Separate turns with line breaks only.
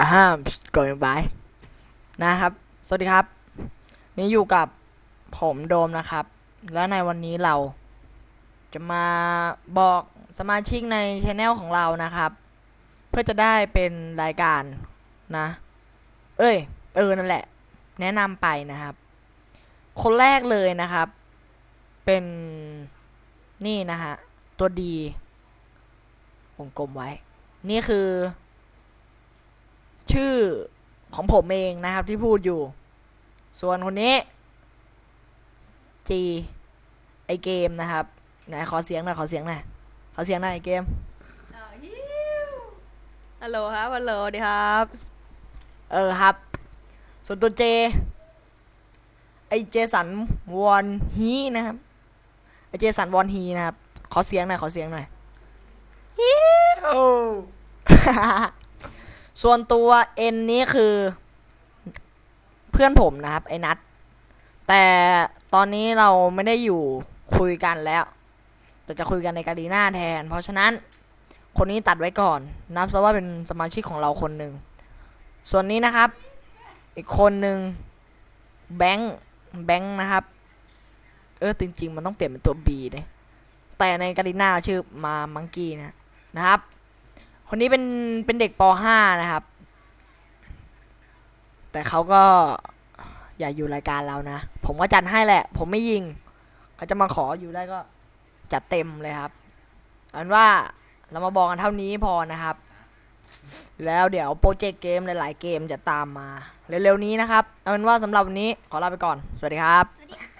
อ่าฮะ going by นะครับ สวัสดีครับ นี่อยู่กับผมโดมนะครับ และในวันนี้เราจะมาบอกสมาชิกในช anel ของเรานะครับ เพื่อจะได้เป็นรายการนะ เอ้ย เออ นั่นแหละ แนะนำไปนะครับ คนแรกเลยนะครับ เป็นนี่นะฮะ ตัวดีวงกลมไว้ นี่คือ ชื่อของผมเองนะครับที่พูดอยู่ ส่วนคนนี้ G ไอเกมนะครับไหนขอเสียงหน่อยขอเสียงหน่อยขอเสียงหน่อยไอเกม
อ้าวฮิวฮัลโหลครับฮัลโหลสวัสดีครับ
เออครับ ส่วนตัวเจ ไอเจสันวอนฮีนะครับ ไอเจสันวอนฮีนะครับ ขอเสียงหน่อยขอเสียงหน่อยฮิว ส่วนตัวเอ็นนี้คือ เพื่อนผมนะครับ ไอ้นัทแต่ตอนนี้เราไม่ได้อยู่คุยกันแล้ว แต่จะคุยกันในการีนาแทน เพราะฉะนั้นคนนี้ตัดไว้ก่อน นับซะว่าเป็นสมาชิกของเราคนหนึ่ง ส่วนนี้นะครับ อีกคนหนึ่งแบงค์แบงค์นะครับ เออจริง ๆ มันต้องเปลี่ยนเป็นตัว B เลยแต่ในการีนาชื่อมามังกี้นะนะครับ คนนี้เป็นเป็นเด็กป .5 นะครับ แต่เขาก็อยากอยู่รายการเรานะ ผมก็จัดให้แหละ ผมไม่ยิงเขาจะมาขออยู่ได้ก็จัดเต็มเลยครับอาเป็นว่าเรามาบอกกันเท่านี้พอนะครับ แล้วเดี๋ยวโปรเจกต์เกมหลาย ๆ เกมจะตามมา เร็ว ๆ นี้นะครับ เอาเป็นว่าสำหรับวันนี้ขอลาไปก่อน สวัสดีครับ